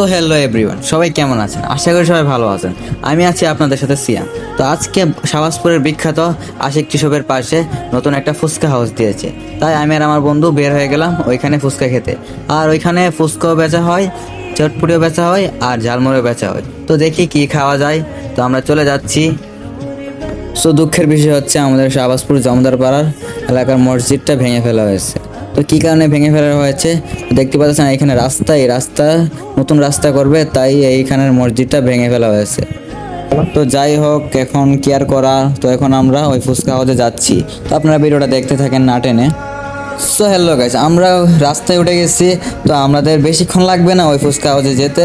So hello everyone, সবাই কেমন আছেন? আশা করি সবাই ভালো আছেন। আমি আছি আপনাদের সাথে সিয়াম। তো আজকে শাহবাজপুরের বিখ্যাত আশিক কৃষকের পাশে নতুন একটা ফুচকা হাউস দিয়েছে। তাই আমি আর আমার বন্ধু বের হয়ে গেলাম ওইখানে ফুচকা খেতে। আর ওইখানে ফুচকাও বেচা হয় চটপুরিও বেচা হয়, আর ঝালমুড়িও বেচা হয়। তো দেখি কি খাওয়া যায়। তো আমরা চলে যাচ্ছি। সো দুঃখের বিষয় হচ্ছে আমাদের শাহবাজপুর জমদার পাড়ার এলাকার মসজিদটা ভেঙে ফেলা হয়েছে। তো কী কারণে ভেঙে ফেলা হয়েছে? দেখতে পাচ্ছেন এখানে রাস্তা, এই রাস্তা নতুন রাস্তা করবে, তাই এইখানের মসজিদটা ভেঙে ফেলা হয়েছে। তো যাই হোক, এখন কেয়ার করা? তো এখন আমরা ওই ফুচকা হাউসে যাচ্ছি। তো আপনারা ভিডিওটা দেখতে থাকেন না টেনে। সো হ্যালো গাইস আমরা রাস্তায় উঠে গেছি, তো আমাদের বেশিক্ষণ লাগবে না ওই ফুচকা হাউসে যেতে।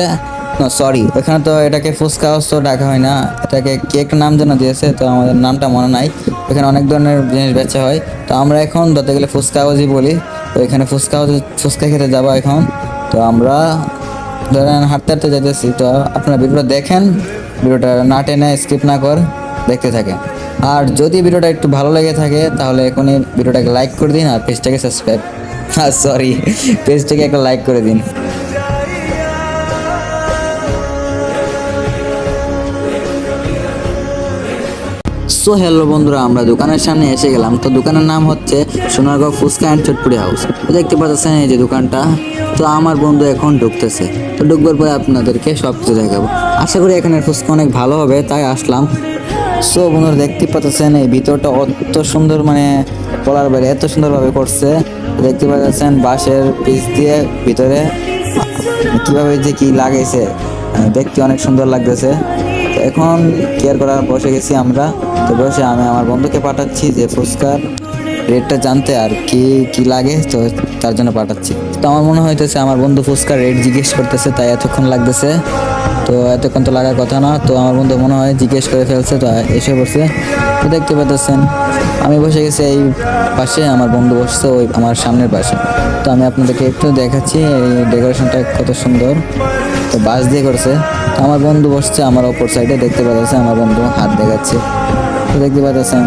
না সরি ওখানে তো এটাকে ফুচকা হাউস তো ডাকা হয় না। এটাকে কেক নাম যেন দিয়েছে, তো আমাদের নামটা মনে নাই। ওখানে অনেক ধরনের জিনিস বেচা হয়। তো আমরা এখন ধরতে গেলে ফুচকা হাউসই বলি। তো এখানে ফুচকা ফুচকা খেতে যাব এখন। তো আমরা ধরেন হাঁটতে হাঁটতে যেতেছি তো আপনারা ভিডিওটা দেখেন, ভিডিওটা না টেনে স্কিপ না কর, দেখতে থাকে আর যদি ভিডিওটা একটু ভালো লেগে থাকে, তাহলে এখনই ভিডিওটাকে লাইক করে দিন আর পেজটাকে সাবস্ক্রাইব সরি পেজটাকে একটা লাইক করে দিন। সো হ্যালো বন্ধুরা, আমরা দোকানের সামনে এসে গেলাম। তো দোকানের নাম হচ্ছে সোনারগাঁও ফুচকা অ্যান্ড চটপুরি হাউস। তো দেখতে পাচ্ছেন এই যে দোকানটা। তো আমার বন্ধু এখন ঢুকতেছে। তো ঢুকবার পরে আপনাদেরকে সব কিছু দেখাবো। আশা করি এখানের ফুচকা অনেক ভালো হবে, তাই আসলাম। সো বন্ধুরা, দেখতে পাচ্ছেন এই ভিতরটা অত সুন্দর মানে বলার বাইরে এত সুন্দরভাবে করছে। দেখতে পাচ্ছেন বাঁশের পিস দিয়ে ভিতরে। কীভাবে যে কি লাগাইছে দেখতে অনেক সুন্দর লাগতেছে। এখন কেয়ার করার বসে গেছি আমরা। তো বসে আমি আমার বন্ধুকে পাঠাচ্ছি যে ফুচকার রেটটা জানতে আর কি কি লাগে, তো তার জন্য পাঠাচ্ছি। তো আমার মনে হইতেছে আমার বন্ধু ফুচকার রেট জিজ্ঞেস করতেছে, তাই এতক্ষণ লাগতেছে। তো এতক্ষণ তো লাগার কথা না, তো আমার বন্ধু মনে হয় জিজ্ঞেস করে ফেলছে, তো এসে বসে তো দেখতে পাচ্ছেন আমি বসে গেছি এই পাশে, আমার বন্ধু বসছে ওই আমার সামনের পাশে। তো আমি আপনাদেরকে একটু দেখাচ্ছি, এই ডেকোরেশনটা কত সুন্দর। তো বাস দিয়ে করছে। তো আমার বন্ধু বসছে আমার অপর সাইডে, দেখতে পাচ্ছে আমার বন্ধু হাত দেখাচ্ছে। তো দেখতে পাচ্ছেন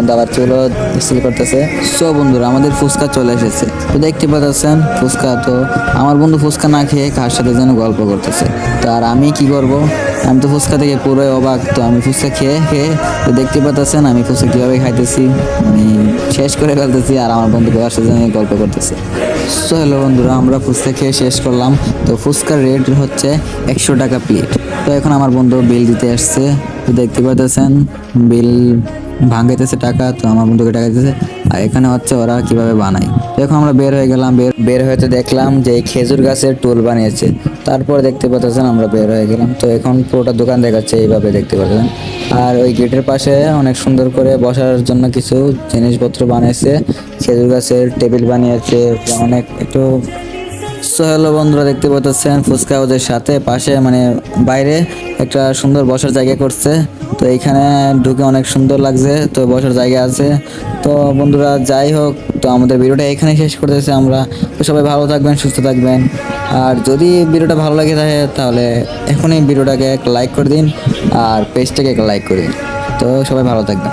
বন্ধু আবার চুলও স্থির করতেছে। সো বন্ধুরা, আমাদের ফুচকা চলে এসেছে। তো দেখতে পাচ্ছেন, ফুচকা তো আমার বন্ধু ফুচকা না খেয়ে কার সাথে যেন গল্প করতেছে। তো আর আমি কি করব? আমি তো ফুচকা থেকে পুরোই অবাক। তো আমি ফুচকা খেয়ে খেয়ে তো দেখতে পাচ্ছেন, আমি ফুচকা কীভাবে খাইতেছি মানে শেষ করে ফেলতেছি আর আমার বন্ধু কার সাথে যেন গল্প করতেছে। সো হ্যালো বন্ধুরা, আমরা ফুচকা খেয়ে শেষ করলাম। তো ফুচকার রেট হচ্ছে একশো টাকা প্লেট তো এখন আমার বন্ধু বিল দিতে আসছে। তো দেখতে পাচ্ছেন বিল ভাঙাইতেছে টাকা, তো আমার বন্ধুকে টাকা দিতেছে। আর এখানে হচ্ছে ওরা কীভাবে বানায়? এখন আমরা বের হয়ে গেলাম, বের বের হতে দেখলাম যে এই খেজুর গাছের টুল বানিয়েছে। তারপর দেখতে পাচ্ছেন আমরা বের হয়ে গেলাম। তো এখন পুরোটা দোকান দেখাচ্ছে, এইভাবে দেখতে পাচ্ছেন। আর ওই গেটের পাশে অনেক সুন্দর করে বসার জন্য কিছু জিনিসপত্র বানিয়েছে। খেজুর গাছের টেবিল বানিয়েছে, অনেক একটু সো হ্যালো বন্ধুরা, দেখতে পাচ্ছেন ফুচকা ওদের সাথে, পাশে মানে বাইরে একটা সুন্দর বসার জায়গা করছে। তো এইখানে ঢুকে অনেক সুন্দর লাগছে, তো বসার জায়গা আছে। তো বন্ধুরা, যাই হোক, তো আমাদের ভিডিওটা এখানে শেষ করতেছি আমরা। তো সবাই ভালো থাকবেন, সুস্থ থাকবেন। আর যদি ভিডিওটা ভালো লাগে থাকে, তাহলে এখনই ভিডিওটাকে এক লাইক করে দিন, আর পেজটাকে এক লাইক করে দিন। তো সবাই ভালো থাকবেন।